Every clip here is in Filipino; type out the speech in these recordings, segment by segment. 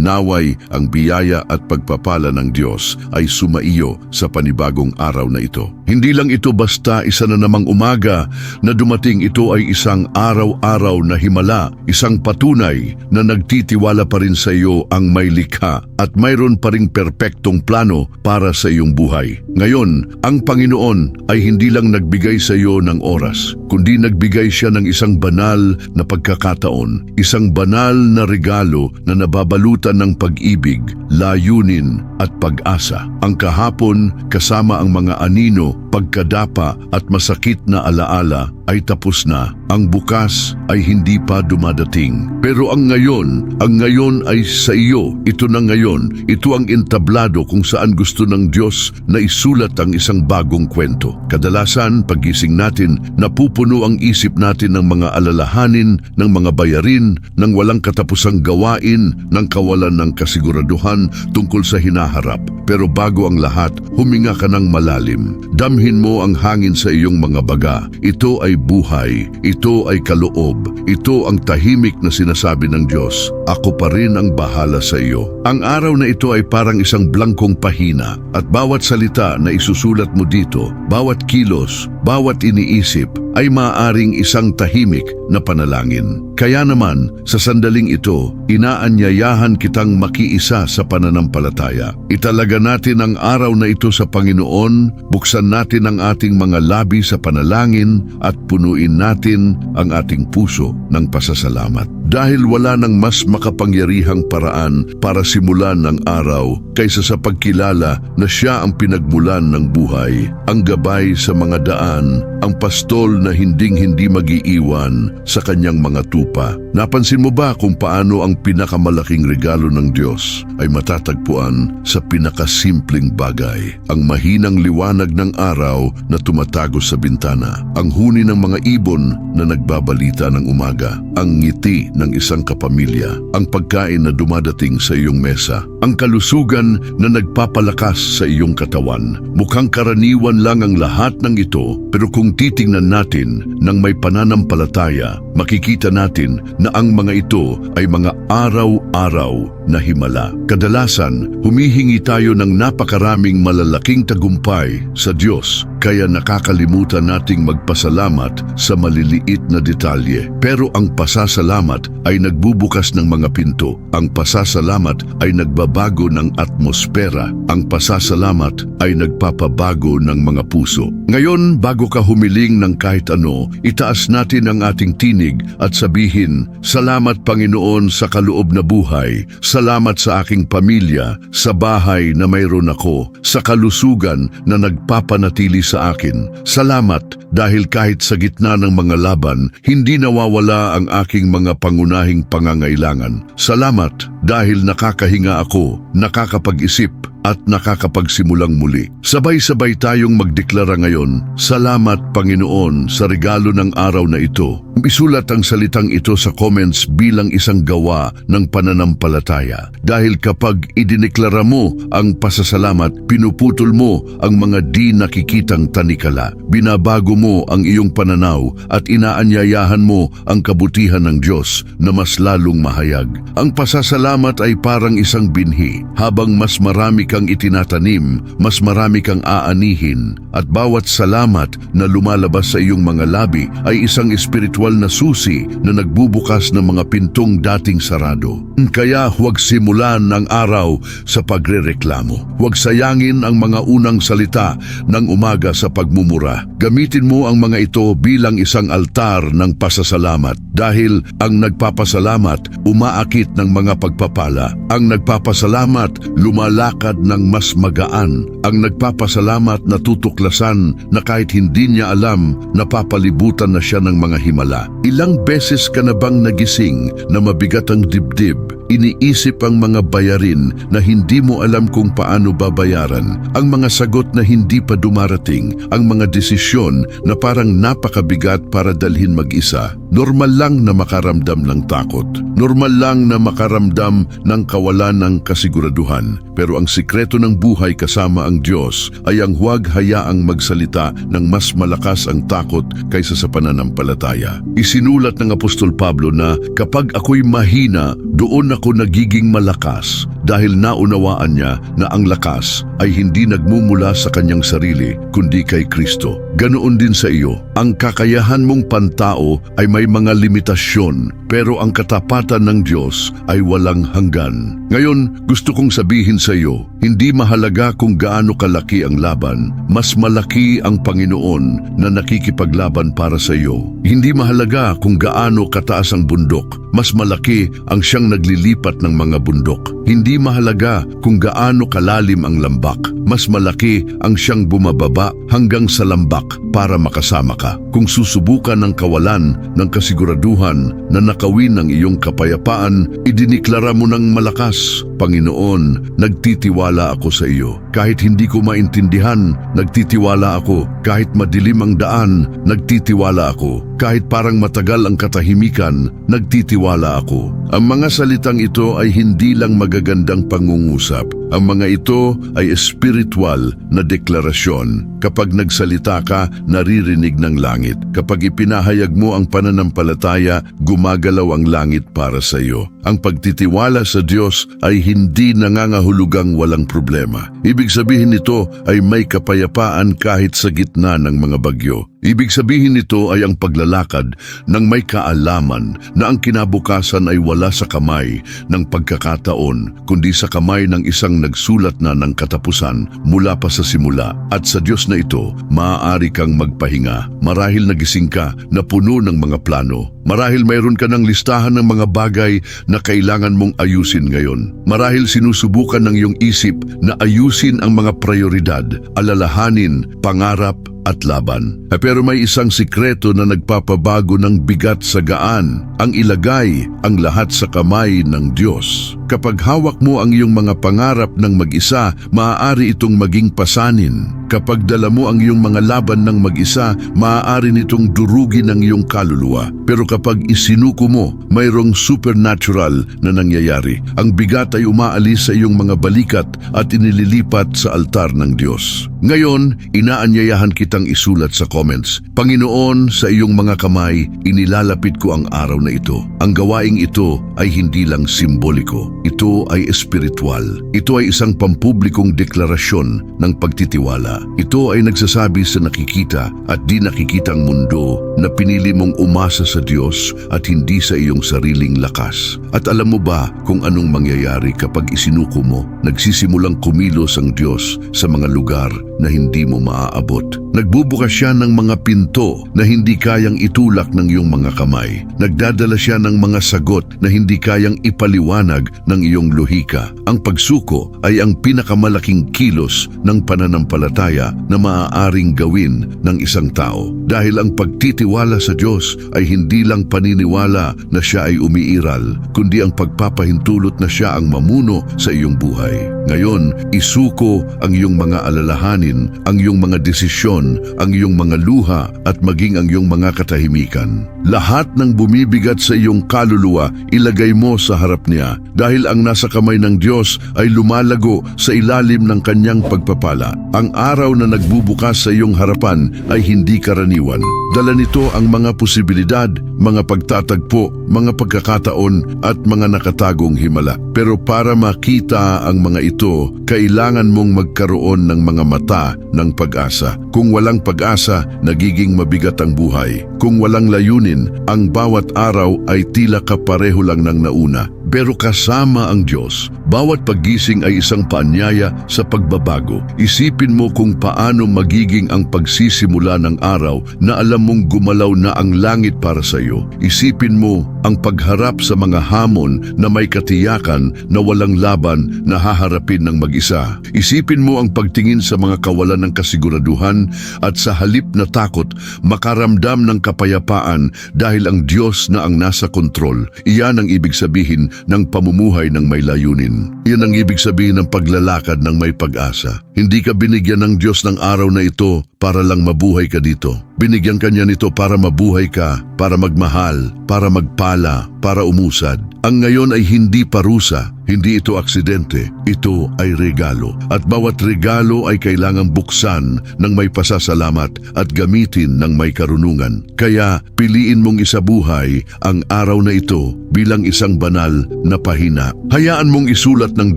Naway ang biyaya at pagpapala ng Diyos ay sumaiyo sa panibagong araw na ito. Hindi lang ito basta isa na namang umaga na dumating ito ay isang araw-araw na himala, isang patunay na nagtitiwala pa rin sa iyo ang may likha at mayroon pa ring perpektong plano para sa iyong buhay. Ngayon, ang Panginoon ay hindi lang nagbigay sa iyo ng oras, kundi nagbigay siya ng isang banal na pagkakataon, isang banal na regalo na nababalutan ng pag-ibig, layunin at pag-asa. Ang kahapon kasama ang mga anino, pagkadapa at masakit na alaala ay tapos na. Ang bukas ay hindi pa dumadating. Pero ang ngayon, ang ngayon ay sa iyo. Ito na ngayon. Ito ang entablado kung saan gusto ng Diyos na isulat ang isang bagong kwento. Kadalasan, pagising natin, napupuno ang isip natin ng mga alalahanin, ng mga bayarin, ng walang katapusang gawain, ng kawalan ng kasiguraduhan tungkol sa hinaharap. Pero bago ang lahat, huminga ka ng malalim. Damhin mo ang hangin sa iyong mga baga. Ito ay buhay. Ito ay kaloob. Ito ang tahimik na sinasabi ng Diyos. Ako pa rin ang bahala sa iyo. Ang araw na ito ay parang isang blangkong pahina at bawat salita na isusulat mo dito, bawat kilos, bawat iniisip ay maaring isang tahimik na panalangin. Kaya naman, sa sandaling ito, inaanyayahan kitang makiisa sa pananampalataya. Italaga natin ang araw na ito sa Panginoon, buksan natin ang ating mga labi sa panalangin at punuin natin ang ating puso ng pasasalamat. Dahil wala nang mas makapangyarihang paraan para simulan ang araw kaysa sa pagkilala na siya ang pinagmulan ng buhay, ang gabay sa mga daan, ang pastol na hinding-hindi magiiwan sa kanyang mga tupa. Napansin mo ba kung paano ang pinakamalaking regalo ng Diyos ay matatagpuan sa pinakasimpleng bagay? Ang mahinang liwanag ng araw na tumatagos sa bintana, ang huni ng mga ibon na nagbabalita ng umaga, ang ngiti ng isang kapamilya, ang pagkain na dumadating sa iyong mesa, ang kalusugan na nagpapalakas sa iyong katawan. Mukhang karaniwan lang ang lahat ng ito, pero kung titingnan natin ng may pananampalataya, makikita natin na ang mga ito ay mga araw-araw na himala. Kadalasan, humihingi tayo ng napakaraming malalaking tagumpay sa Diyos, kaya nakakalimutan nating magpasalamat sa maliliit na detalye. Pero ang pasasalamat ay nagbubukas ng mga pinto. Ang pasasalamat ay nagbabago ng atmosfera. Ang pasasalamat ay nagpapabago ng mga puso. Ngayon, bago ka humiling ng kahit ano, itaas natin ang ating tinig at sabihin, Salamat Panginoon sa kaloob na buhay. Salamat sa aking pamilya, sa bahay na mayroon ako, sa kalusugan na nagpapanatili sa akin. Salamat dahil kahit sa gitna ng mga laban, hindi nawawala ang aking mga pangunahing pangangailangan. Salamat dahil nakakahinga ako, nakakapag-isip, at nakakapagsimulang muli. Sabay-sabay tayong magdeklara ngayon, Salamat Panginoon sa regalo ng araw na ito. Isulat ang salitang ito sa comments bilang isang gawa ng pananampalataya. Dahil kapag idineklara mo ang pasasalamat, pinuputol mo ang mga di nakikitang tanikala. Binabago mo ang iyong pananaw at inaanyayahan mo ang kabutihan ng Diyos na mas lalong mahayag. Ang pasasalamat ay parang isang binhi. Habang mas marami kang itinatanim, mas marami kang aanihin at bawat salamat na lumalabas sa iyong mga labi ay isang espiritual na susi na nagbubukas ng mga pintong dating sarado. Kaya huwag simulan ang araw sa pagrereklamo. Huwag sayangin ang mga unang salita ng umaga sa pagmumura. Gamitin mo ang mga ito bilang isang altar ng pasasalamat dahil ang nagpapasalamat umaakit ng mga pagpapala. Ang nagpapasalamat lumalakad ng mas magaan. Ang nagpapasalamat natutuklasan na kahit hindi niya alam, napapalibutan na siya ng mga himala. Ilang beses ka na bang nagising na mabigat ang dibdib? Iniisip ang mga bayarin na hindi mo alam kung paano babayaran, ang mga sagot na hindi pa dumarating, ang mga desisyon na parang napakabigat para dalhin mag-isa. Normal lang na makaramdam ng takot. Normal lang na makaramdam ng kawalan ng kasiguraduhan. Pero ang sikreto ng buhay kasama ang Diyos ay ang huwag hayaang magsalita ng mas malakas ang takot kaysa sa pananampalataya. Isinulat ng Apostol Pablo na kapag ako'y mahina, doon ako nagiging malakas dahil naunawaan niya na ang lakas ay hindi nagmumula sa kanyang sarili kundi kay Kristo. Ganoon din sa iyo, ang kakayahan mong pantao ay may mga limitasyon pero ang katapatan ng Diyos ay walang hanggan. Ngayon, gusto kong sabihin sa iyo, hindi mahalaga kung gaano kalaki ang laban, mas malaki ang Panginoon na nakikipaglaban para sa iyo. Hindi mahalaga kung gaano kataas ang bundok, mas malaki ang siyang naglilipat ng mga bundok. Hindi mahalaga kung gaano kalalim ang lambak, mas malaki ang siyang bumababa hanggang sa lambak para makasama ka. Kung susubukan ng kawalan ng kasiguraduhan na nakawin ang iyong kapayapaan, idiniklara mo ng malakas, Panginoon, nagtitiwala ako sa iyo. Kahit hindi ko maintindihan, nagtitiwala ako. Kahit madilim ang daan, nagtitiwala ako. Kahit parang matagal ang katahimikan, nagtitiwala ako. Ang mga salitang ito ay hindi lang magagandang pangungusap. Ang mga ito ay espiritual na deklarasyon. Kapag nagsalita ka, naririnig ng langit. Kapag ipinahayag mo ang pananampalataya, gumagalaw ang langit para sa iyo. Ang pagtitiwala sa Diyos ay hindi nangangahulugang walang problema. Ibig sabihin nito ay may kapayapaan kahit sa gitna ng mga bagyo. Ibig sabihin nito ay ang paglalakad ng may kaalaman na ang kinabukasan ay wala sa kamay ng pagkakataon kundi sa kamay ng isang nagsulat na ng katapusan mula pa sa simula. At sa Diyos na ito, maaari kang magpahinga. Marahil nagising ka na puno ng mga plano. Marahil mayroon ka ng listahan ng mga bagay na kailangan mong ayusin ngayon. Marahil sinusubukan ng iyong isip na ayusin ang mga prioridad, alalahanin, pangarap, at laban. Eh, Pero may isang sikreto na nagpapabago ng bigat sa gaan, ang ilagay ang lahat sa kamay ng Diyos. Kapag hawak mo ang iyong mga pangarap ng mag-isa, maaari itong maging pasanin. Kapag dala mo ang iyong mga laban ng mag-isa, maaari nitong durugin ang iyong kaluluwa. Pero kapag isinuko mo, mayroong supernatural na nangyayari. Ang bigat ay umaalis sa iyong mga balikat at inililipat sa altar ng Diyos. Ngayon, inaanyayahan kitang isulat sa comments, Panginoon, sa iyong mga kamay, inilalapit ko ang araw na ito. Ang gawaing ito ay hindi lang simboliko. Ito ay espiritual. Ito ay isang pampublikong deklarasyon ng pagtitiwala. Ito ay nagsasabi sa nakikita at di nakikitang mundo na pinili mong umasa sa Diyos at hindi sa iyong sariling lakas. At alam mo ba kung anong mangyayari kapag isinuko mo? Nagsisimulang kumilos ang Diyos sa mga lugar na hindi mo maaabot. Nagbubukas siya ng mga pinto na hindi kayang itulak ng iyong mga kamay. Nagdadala siya ng mga sagot na hindi kayang ipaliwanag ng iyong luhika. Ang pagsuko ay ang pinakamalaking kilos ng pananampalataya na maaaring gawin ng isang tao. Dahil ang pagtitiwala sa Diyos ay hindi lang paniniwala na siya ay umiiral, kundi ang pagpapahintulot na siya ang mamuno sa iyong buhay. Ngayon, isuko ang iyong mga alalahanin, ang iyong mga desisyon, ang iyong mga luha at maging ang iyong mga katahimikan. Lahat ng bumibigat sa iyong kaluluwa, ilagay mo sa harap niya dahil ang nasa kamay ng Diyos ay lumalago sa ilalim ng kanyang pagpapala. Ang araw na nagbubukas sa iyong harapan ay hindi karaniwan. Dala nito ang mga posibilidad, mga pagtatagpo, mga pagkakataon at mga nakatagong himala. Pero para makita ang mga ito, kailangan mong magkaroon ng mga mata ng pag-asa. Kung walang pag-asa, nagiging mabigat ang buhay. Kung walang layunin, ang bawat araw ay tila kapareho lang ng nauna. Pero kasama ang Diyos, bawat paggising ay isang paanyaya sa pagbabago. Isipin mo kung paano magiging ang pagsisimula ng araw na alam mong gumalaw na ang langit para sa iyo. Isipin mo ang pagharap sa mga hamon na may katiyakan na walang laban na haharapin ng mag-isa. Isipin mo ang pagtingin sa mga kawalan ng kasiguraduhan at sa halip na takot, makaramdam ng kapayapaan dahil ang Diyos na ang nasa kontrol. Iyan ang ibig sabihin ng pamumuhay ng may layunin. Yan ang ibig sabihin ng paglalakad ng may pag-asa. Hindi ka binigyan ng Diyos ng araw na ito para lang mabuhay ka dito. Binigyan ka niya nito para mabuhay ka, para magmahal, para magpala, para umusad. Ang ngayon ay hindi parusa, hindi ito aksidente, ito ay regalo. At bawat regalo ay kailangang buksan ng may pasasalamat at gamitin ng may karunungan. Kaya piliin mong isabuhay ang araw na ito bilang isang banal na pahina. Hayaan mong isulat ng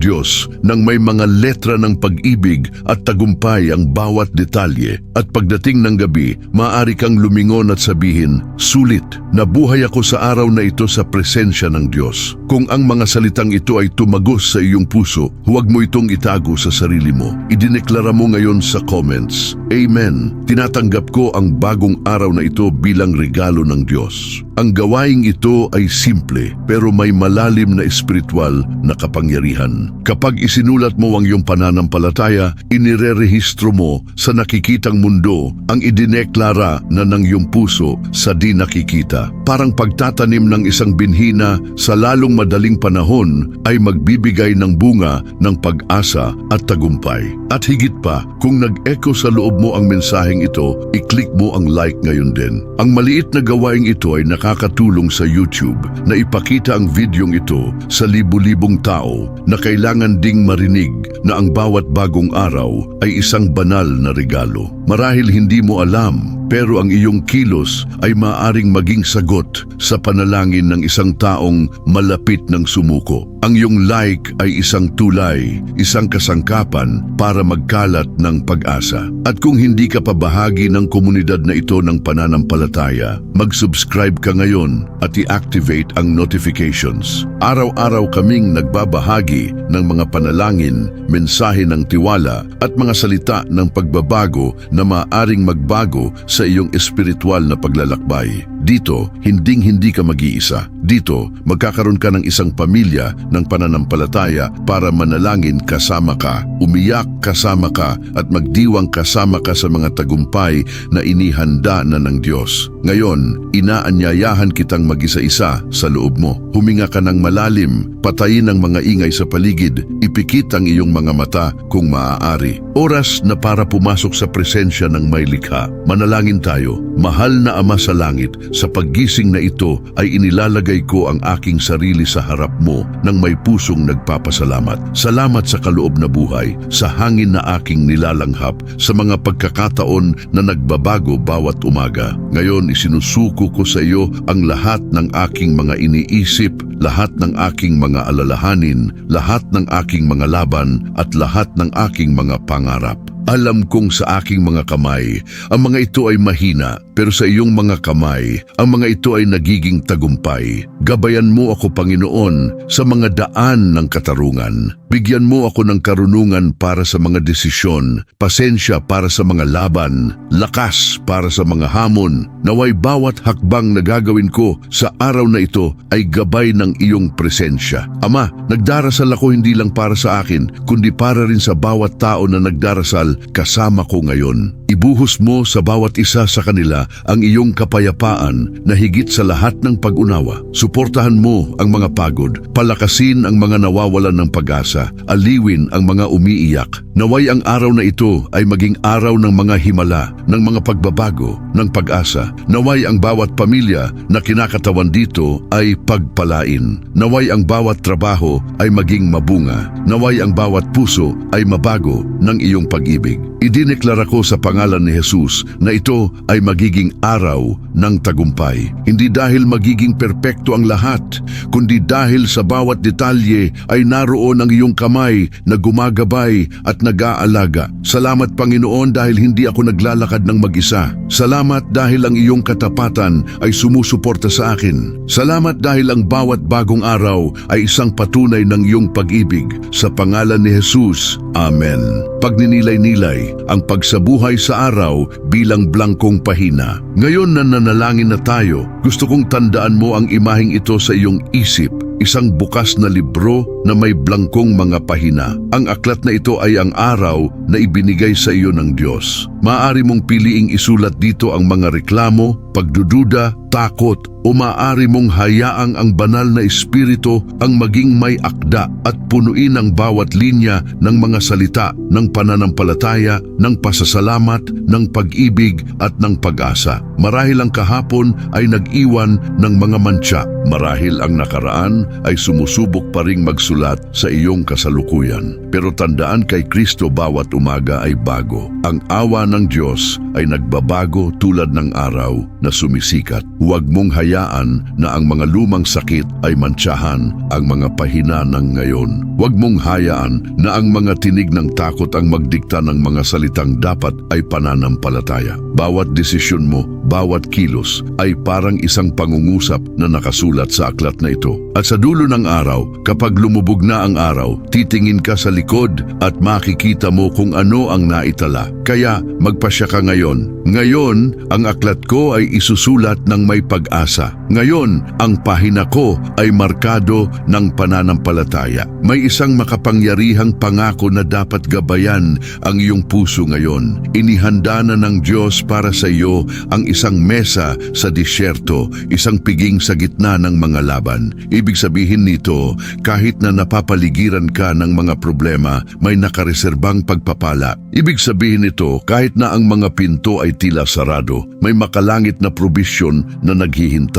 Diyos ng may mga letra ng pag-ibig at tagumpay ang bawat detalye. At pagdating ng gabi, maaari kang lumingon at sabihin, Sulit, nabuhay ako sa araw na ito sa presensya ng Diyos. Kung ang mga salitang ito ay tumagos sa iyong puso, huwag mo itong itago sa sarili mo. Idineklara mo ngayon sa comments, Amen. Tinatanggap ko ang bagong araw na ito bilang regalo ng Diyos. Ang gawaing ito ay simple pero may malalim na espiritual na kapangyarihan. Kapag isinulat mo ang iyong pananampalataya, inirerehistro mo sa nakikitang mundo ang idineklara na ng iyong puso sa di nakikita. Parang pagtatanim ng isang binhina sa lalong madaling panahon ay magbibigay ng bunga ng pag-asa at tagumpay. At higit pa, kung nag-echo sa loob mo ang mensaheng ito, i-click mo ang like ngayon din. Ang maliit na gawaing ito ay nakakatulong sa YouTube na ipakita ang videong ito sa libu-libong tao na kailangan ding marinig na ang bawat bagong araw ay isang banal na regalo. Marahil hindi mo alam, pero ang iyong kilos ay maaring maging sagot sa panalangin ng isang taong malapit ng sumuko. Ang iyong like ay isang tulay, isang kasangkapan para magkalat ng pag-asa. At kung hindi ka pa bahagi ng komunidad na ito ng pananampalataya, mag-subscribe ka ngayon at i-activate ang notifications. Araw-araw kaming nagbabahagi ng mga panalangin, mensahe ng tiwala at mga salita ng pagbabago na maaring magbago iyong espiritual na paglalakbay. Dito, hinding-hindi ka mag-iisa. Dito, magkakaroon ka ng isang pamilya ng pananampalataya para manalangin kasama ka, umiyak kasama ka at magdiwang kasama ka sa mga tagumpay na inihanda na ng Diyos. Ngayon, inaanyayahan kitang mag-isa-isa sa loob mo. Huminga ka ng malalim, patayin ang mga ingay sa paligid, ipikit ang iyong mga mata kung maaari. Oras na para pumasok sa presensya ng may likha. Manalangin tayo. Mahal na Ama sa langit, sa paggising na ito ay inilalagay ko ang aking sarili sa harap mo ng may pusong nagpapasalamat. Salamat sa kaloob na buhay, sa hangin na aking nilalanghap, sa mga pagkakataon na nagbabago bawat umaga. Ngayon isinusuko ko sa iyo ang lahat ng aking mga iniisip, lahat ng aking mga alalahanin, lahat ng aking mga laban at lahat ng aking mga pangarap. Alam kong sa aking mga kamay, ang mga ito ay mahina, pero sa iyong mga kamay, ang mga ito ay nagiging tagumpay. Gabayan mo ako, Panginoon, sa mga daan ng katarungan. Bigyan mo ako ng karunungan para sa mga desisyon, pasensya para sa mga laban, lakas para sa mga hamon. Naway bawat hakbang na gagawin ko sa araw na ito ay gabay ng iyong presensya. Ama, nagdarasal ako hindi lang para sa akin, kundi para rin sa bawat tao na nagdarasal kasama ko ngayon. Ibuhos mo sa bawat isa sa kanila ang iyong kapayapaan na higit sa lahat ng pag-unawa. Suportahan mo ang mga pagod, palakasin ang mga nawawalan ng pag-asa, aliwin ang mga umiiyak. Naway ang araw na ito ay maging araw ng mga himala, ng mga pagbabago, ng pag-asa. Naway ang bawat pamilya na kinakatawan dito ay pagpalain. Naway ang bawat trabaho ay maging mabunga. Naway ang bawat puso ay mabago ng iyong pag-ibig. Idineklara ko sa pangalan ni Jesus na ito ay magiging araw ng tagumpay. Hindi dahil magiging perpekto ang lahat, kundi dahil sa bawat detalye ay naroon ang iyong kamay na gumagabay at nag-aalaga. Salamat Panginoon dahil hindi ako naglalakad ng mag-isa. Salamat dahil ang iyong katapatan ay sumusuporta sa akin. Salamat dahil ang bawat bagong araw ay isang patunay ng iyong pag-ibig. Sa pangalan ni Jesus, Amen. Pagninilay-nilay ang pagsabuhay sa araw bilang blangkong pahina. Ngayon na nanalangin na tayo, gusto kong tandaan mo ang imaheng ito sa iyong isip isang bukas na libro na may blangkong mga pahina. Ang aklat na ito ay ang araw na ibinigay sa iyo ng Diyos. Maaari mong piliing isulat dito ang mga reklamo, pagdududa, takot o maaari mong hayaang ang banal na espiritu ang maging may akda at punuin ang bawat linya ng mga salita ng pananampalataya, ng pasasalamat, ng pag-ibig at ng pag-asa. Marahil ang kahapon ay nag-iwan ng mga mantsa. Marahil ang nakaraan ay sumusubok pa ring magsulat sa iyong kasalukuyan. Pero tandaan kay Kristo bawat umaga ay bago. Ang awa ng Diyos ay nagbabago tulad ng araw na sumisikat. Huwag mong hayaan na ang mga lumang sakit ay mantsahan ang mga pahina ng ngayon. Huwag mong hayaan na ang mga tinig ng takot ang magdikta ng mga salitang dapat ay pananampalataya. Bawat desisyon mo, bawat kilos ay parang isang pangungusap na nakasulat sa aklat na ito. At sa dulo ng araw, kapag lumubog na ang araw, titingin ka sa likod at makikita mo kung ano ang naitala. Kaya magpasya ka ngayon. Ngayon, ang aklat ko ay isusulat ng may pag-asa. Ngayon, ang pahina ko ay markado ng pananampalataya. May isang makapangyarihang pangako na dapat gabayan ang iyong puso ngayon. Inihanda na ng Diyos para sa iyo ang isang mesa sa disyerto, isang piging sa gitna ng mga laban. Ibig sabihin nito, kahit na napapaligiran ka ng mga problema, may nakareserbang pagpapala. Ibig sabihin nito, kahit na ang mga pinto ay tila sarado, may makalangit na probisyon na naghihintay.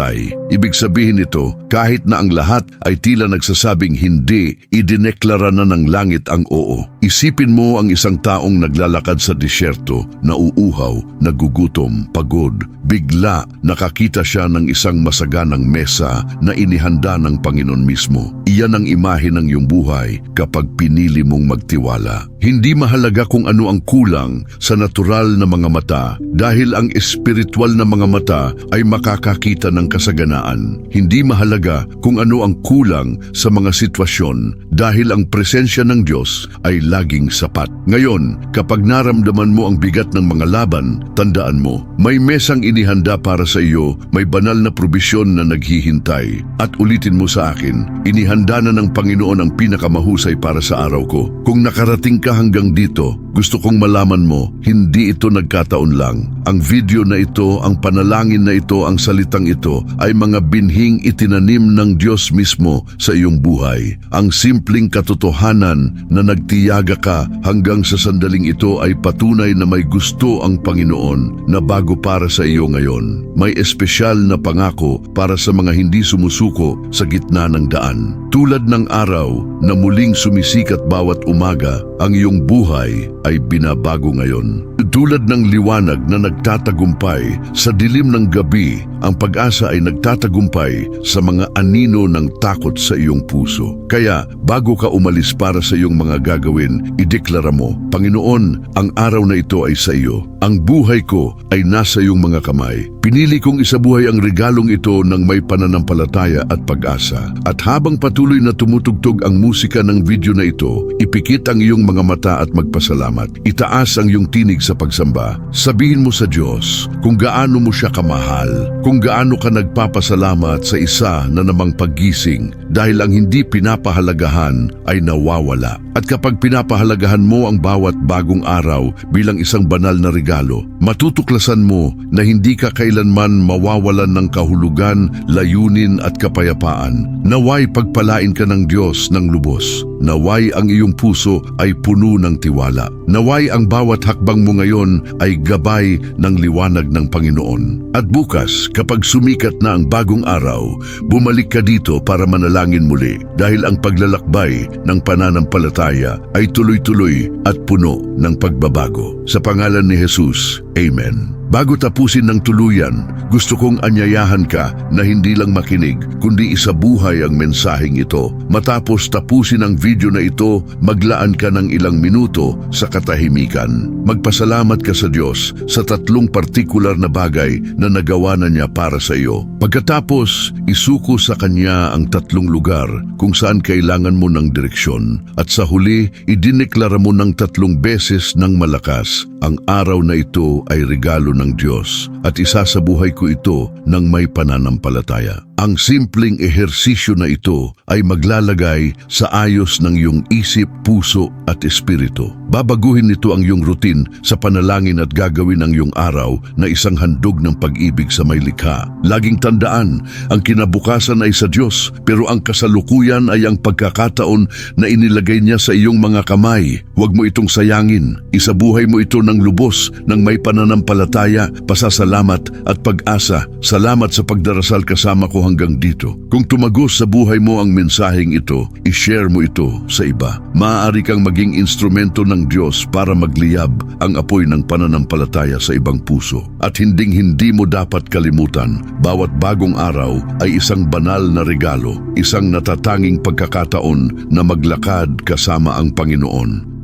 Ibig sabihin nito, kahit na ang lahat ay tila nagsasabing hindi, idineklara na ng langit ang oo. Isipin mo ang isang taong naglalakad sa disyerto, nauuhaw, nagugutom, pagod. Bigla nakakita siya ng isang masaganang mesa na inihanda ng Panginoon mismo. Iyan ang imahe ng iyong buhay kapag pinili mong magtiwala. Hindi mahalaga kung ano ang kulang sa natural na mga mata dahil ang espiritual na mga mata ay makakakita ng kasaganaan. Hindi mahalaga kung ano ang kulang sa mga sitwasyon dahil ang presensya ng Diyos ay laging sapat. Ngayon, kapag naramdaman mo ang bigat ng mga laban, tandaan mo, may mesang inihanda para sa iyo, may banal na probisyon na naghihintay. At ulitin mo sa akin, inihanda na ng Panginoon ang pinakamahusay para sa araw ko. Kung nakarating ka hanggang dito, gusto kong malaman mo, hindi ito nagkataon lang. Ang video na ito, ang panalangin na ito, ang salitang ito ay mga binhing itinanim ng Diyos mismo sa iyong buhay. Ang simpleng katotohanan na nagtiyaga ka hanggang sa sandaling ito ay patunay na may gusto ang Panginoon na bago para sa iyo ngayon. May espesyal na pangako para sa mga hindi sumusuko sa gitna ng daan. Tulad ng araw na muling sumisikat bawat umaga, ang iyong buhay ay binabago ngayon. Tulad ng liwanag na nagtatagumpay sa dilim ng gabi, ang pag-asa ay nagtatagumpay sa mga anino ng takot sa iyong puso. Kaya bago ka umalis para sa iyong mga gagawin, ideklara mo, Panginoon, ang araw na ito ay sa iyo. Ang buhay ko ay nasa iyong mga kamay. Pinili kong isabuhay ang regalong ito ng may pananampalataya at pag-asa. At habang patuloy na tumutugtog ang musika ng video na ito, ipikit ang iyong mga mata at magpasalamat. Itaas ang iyong tinig sa pagsamba. Sabihin mo sa Diyos kung gaano mo siya kamahal, kung gaano ka nagpapasalamat sa isa na namang paggising dahil ang hindi pinapahalagahan ay nawawala. At kapag pinapahalagahan mo ang bawat bagong araw bilang isang banal na regalo, matutuklasan mo na hindi ka kailanman mawawalan ng kahulugan, layunin at kapayapaan. Naway pagpalain ka ng Diyos ng lubos. Naway ang iyong puso ay puno ng tiwala. Naway ang bawat hakbang mo ngayon ay gabay ng liwanag ng Panginoon. At bukas, kapag sumikat na ang bagong araw, bumalik ka dito para manalangin muli dahil ang paglalakbay ng pananampalataya ay tuloy-tuloy at puno ng pagbabago. Sa pangalan ni Jesus, Amen. Bago tapusin ng tuluyan, gusto kong anyayahan ka na hindi lang makinig, kundi isabuhay ang mensaheng ito. Matapos tapusin ang video na ito, maglaan ka ng ilang minuto sa katahimikan. Magpasalamat ka sa Diyos sa tatlong partikular na bagay na nagawa na niya para sa iyo. Pagkatapos, isuko sa Kanya ang tatlong lugar kung saan kailangan mo ng direksyon. At sa huli, idineklara mo ng tatlong beses ng malakas, ang araw na ito ay regalo ng Diyos at isasabuhay ko ito ng may pananampalataya. Ang simpleng ehersisyo na ito ay maglalagay sa ayos ng iyong isip, puso at espiritu. Babaguhin nito ang iyong routine sa panalangin at gagawin ang iyong araw na isang handog ng pag-ibig sa may likha. Laging tandaan, ang kinabukasan ay sa Diyos, pero ang kasalukuyan ay ang pagkakataon na inilagay niya sa iyong mga kamay. Huwag mo itong sayangin. Isabuhay mo ito ng lubos, ng may pananampalataya, pasasalamat at pag-asa. Salamat sa pagdarasal kasama ko hanggang dito. Kung tumagos sa buhay mo ang mensaheng ito, i-share mo ito sa iba. Maaari kang maging instrumento ng Diyos para magliyab ang apoy ng pananampalataya sa ibang puso. At hinding-hindi mo dapat kalimutan, bawat bagong araw ay isang banal na regalo, isang natatanging pagkakataon na maglakad kasama ang Panginoon.